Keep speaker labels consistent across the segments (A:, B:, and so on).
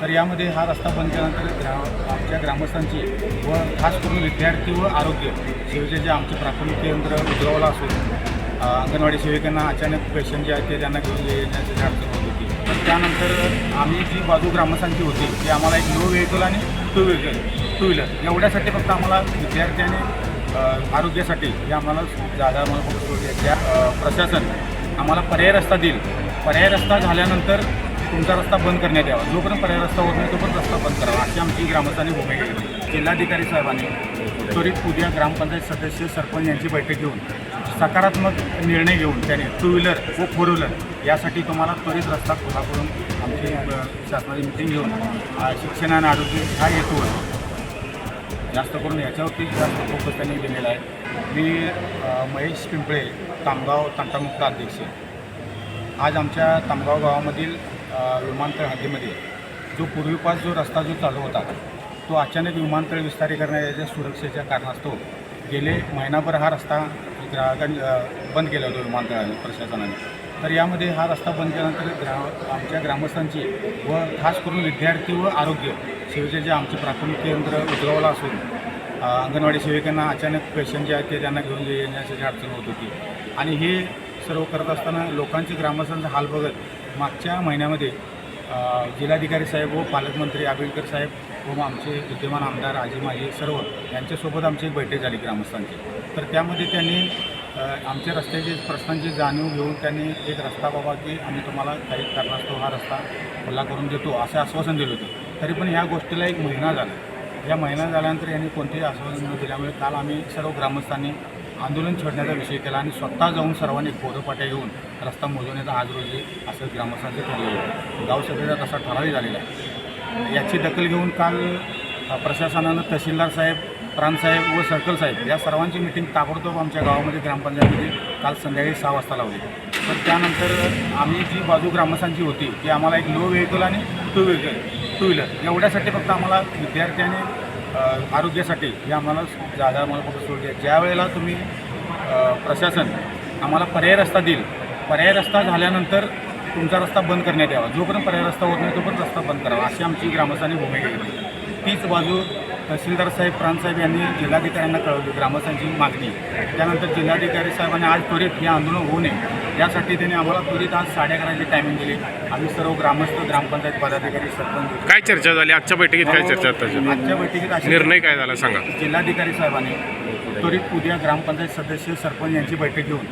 A: तर यामध्ये हा रस्ता बंद केल्यानंतर ग्रा आमच्या ग्रामस्थांची व खास करून विद्यार्थी व आरोग्य सेवेचे जे आमचे प्राथमिक केंद्र उजगावला असून अंगणवाडी सेविकांना अचानक पेशंट जे आहेत ते त्यांना घेऊन येण्याची अडचण होत होती. तर त्यानंतर आम्ही जी बाजू ग्रामस्थांची होती ती आम्हाला एक नो व्हेकल आणि टू व्हेकल टू व्हीलर एवढ्यासाठी फक्त आम्हाला विद्यार्थी आणि आरोग्यासाठी हे आम्हाला जागा आम्हाला फक्त त्या प्रशासन आम्हाला पर्याय रस्ता देईल. पर्याय रस्ता झाल्यानंतर तुमचा रस्ता बंद करण्यात यावा. जोपर्यंत पर्याय रस्ता होत नाही तोपर्यंत रस्ता बंद करावा. अशी आमची ग्रामस्थांनी भूमिका घेतली जिल्हाधिकारी साहेबांनी त्वरित उद्या ग्रामपंचायत सदस्य सरपंच यांची बैठक घेऊन सकारात्मक निर्णय घेऊन त्याने टू व्हीलर व फोर व्हीलर यासाठी तुम्हाला त्वरित रस्ता खुला करून आमची शासनाची मिटिंग घेऊन शिक्षण आणि आरोग्य ह्या हेतूवर जास्त करून याच्यावरती जास्त फोकस त्यांनी दिलेला आहे. मी महेश पिंपळे तामगाव तंटामुक्त अध्यक्ष. आज आमच्या तामगाव गावामधील विमानतळ हद्दीमध्ये जो पूर्वीपास जो रस्ता जो चालू होता तो अचानक विमानतळ विस्तारीकरणाच्या सुरक्षेच्या कारणास्तव गेले महिनाभर हा रस्ता ग्राहकां बंद केला होता विमानतळाने प्रशासनाने. तर यामध्ये हा रस्ता बंद केल्यानंतर ग्रा आमच्या ग्रामस्थांची व खास करून विद्यार्थी व आरोग्य सेवेचे जे आमचे प्राथमिक केंद्र उजगावला असून अंगणवाडी सेविकांना अचानक पेशंट जे आहेत ते त्यांना घेऊन येण्यासाठी अडचण होत होती. आणि हे सर्व करत असताना लोकांचे ग्रामस्थांचा हाल बघत मागच्या महिन्यामध्ये जिल्हाधिकारी साहेब व पालकमंत्री आबिलकर साहेब व आमचे विद्यमान आमदार आजी माजी सर्व यांच्यासोबत आमची एक बैठक झाली ग्रामस्थांची. तर त्यामध्ये त्यांनी आमच्या रस्त्याचे प्रश्नांची जाणीव घेऊन त्यांनी एक रस्ता बाबा की आम्ही तुम्हाला काही कारणास्तव हा रस्ता खुला करून देतो असे आश्वासन दिलं होतं. तरी पण ह्या गोष्टीला एक महिना झाला. या महिना झाल्यानंतर यांनी कोणतेही आश्वासन न दिल्यामुळे काल आम्ही सर्व ग्रामस्थांनी आंदोलन छेडण्याचा विषय केला आणि स्वतः जाऊन सर्वांनी फोटोपाट्या घेऊन रस्ता मोजवण्याचा आज रोजी असं ग्रामस्थांचे ठरलेलं गावसभेचा तसा ठरावही झालेला आहे. याची दखल घेऊन काल प्रशासनानं तहसीलदार साहेब प्रांतसाहेब व सर्कल साहेब या सर्वांची मिटिंग ताबडतोब आमच्या गावामध्ये ग्रामपंचायतीमध्ये काल संध्याकाळी सहा वाजता लावली. तर त्यानंतर आम्ही जी बाजू ग्रामस्थांची होती ती आम्हाला एक लो व्हेकल आणि टू व्हेकल टू व्हीलर एवढ्यासाठी फक्त आम्हाला विद्यार्थी आणि आरोग्यासाठी हे आम्हाला जागा आम्हाला फक्त सोडली आहे. ज्या वेळेला तुम्ही प्रशासन आम्हाला पर्याय रस्ता देईल पर्याय रस्ता झाल्यानंतर तुमचा रस्ता बंद करण्यात यावा. जोपर्यंत पर्याय रस्ता होत नाही तोपर्यंत रस्ता बंद करावा अशी आमची ग्रामस्थांनी भूमिका घेतली. तीच बाजू तहसीलदार साहेब प्रांतसाहेब यांनी जिल्हाधिकाऱ्यांना कळवली ग्रामस्थांची मागणी. त्यानंतर जिल्हाधिकारी साहेबांनी आज त्वरित हे आंदोलन होऊ नये. यासाठी त्यांनी आम्हाला त्वरित आज साडे अकराची टायमिंग दिली. आम्ही सर्व ग्रामस्थ ग्रामपंचायत पदाधिकारी सरपंच
B: काय चर्चा झाली? आजच्या बैठकीत काय चर्चा झाली?
A: आजच्या बैठकीत अशी
B: निर्णय काय झाला सांगा.
A: जिल्हाधिकारी साहेबांनी त्वरित उद्या ग्रामपंचायत सदस्य सरपंच यांची बैठक घेऊन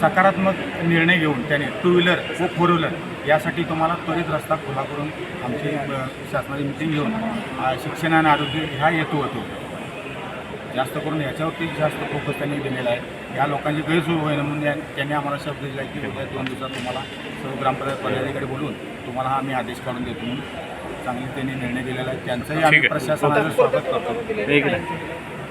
A: सकारात्मक निर्णय घेऊन त्याने टू व्हीलर व फोर व्हीलर यासाठी तुम्हाला त्वरित रस्ता खुला करून आमची शासनाची मिटिंग घेऊन शिक्षण आणि आरोग्य ह्या हेतू होतो. जास्त करून याच्यावरती जास्त फोकस त्यांनी दिलेला आहे. या लोकांची गैरसोय होईल म्हणून त्यांनी आम्हाला शब्द दिला की उद्या दोन दिवसात तुम्हाला सर्व ग्रामपंचायत पदाधिकारी बोलून तुम्हाला हा आम्ही आदेश काढून देतो म्हणून चांगली त्यांनी निर्णय दिलेला आहे. त्यांचंही आम्ही. प्रशासनाचं स्वागत करतो.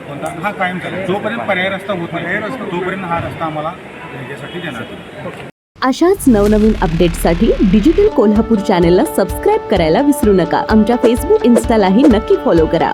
A: कोणता हा कायम चालेल जोपर्यंत पर्याय रस्ता होत नाही तोपर्यंत हा रस्ता आम्हाला देण्यात येईल
C: अशाच नवनवीन अपडेट्ससाठी डिजिटल कोल्हापूर चॅनेलला सबस्क्राईब करायला विसरू नका. आमच्या फेसबुक इन्स्टालाही नक्की फॉलो करा.